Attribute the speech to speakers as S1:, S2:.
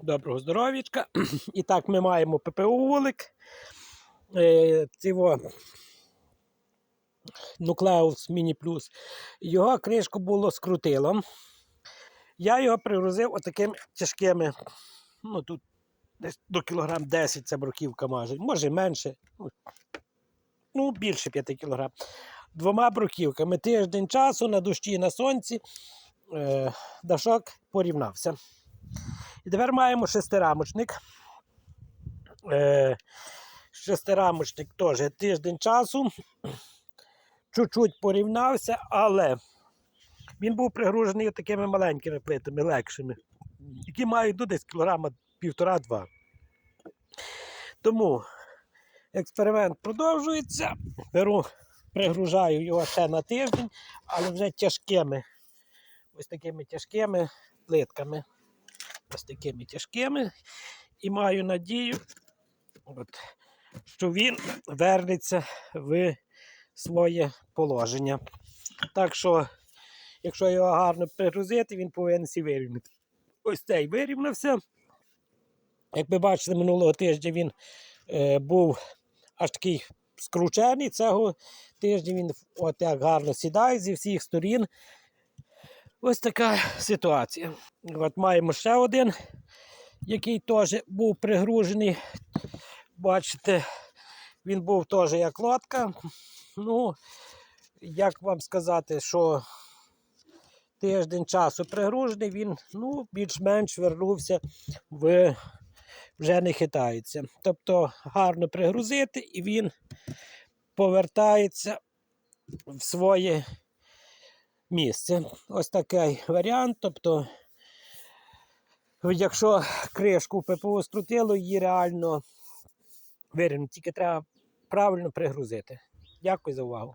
S1: Доброго здоров'ячка. І так, ми маємо ППО вулик. Е, цього Nucleus Mini Plus. Його кришку було скрутило. Я його пригрузив отакими тяжкими. Ну, тут десь до кілограм 10 це бруківка може, може менше. ну, Ну, більше 5 кілограм. Двома бруківками. Тиждень часу на дощі на сонці. Е, дашок порівнявся. І тепер маємо шестирамочник. Е, шестирамочник теж тиждень часу. Чуть-чуть порівнявся, але він був пригружений такими маленькими плитами, легшими, які мають ну, десь кілограма півтора-два. Тому експеримент продовжується. Беру, пригружаю його ще на тиждень, але вже тяжкими, ось такими тяжкими плитками ось такими тяжкими. І маю надію, от, що він вернеться в своє положення. Так що, якщо його гарно пригрузити, він повинен сі вирівняти. Ось цей вирівнявся. Як ви бачили, минулого тижня він е, був аж такий скручений. Цього тижня він от як гарно сідає зі всіх сторін. Ось така ситуація. От маємо ще один, який теж був пригружений. Бачите, він був теж як лодка. Ну, як вам сказати, що тиждень часу пригружений, він ну, більш-менш вернувся в вже не хитається. Тобто гарно пригрузити і він повертається в своє місце. Ось такий варіант. Тобто, якщо кришку ППО скрутило, її реально вирівняти, тільки треба правильно пригрузити. Дякую за увагу.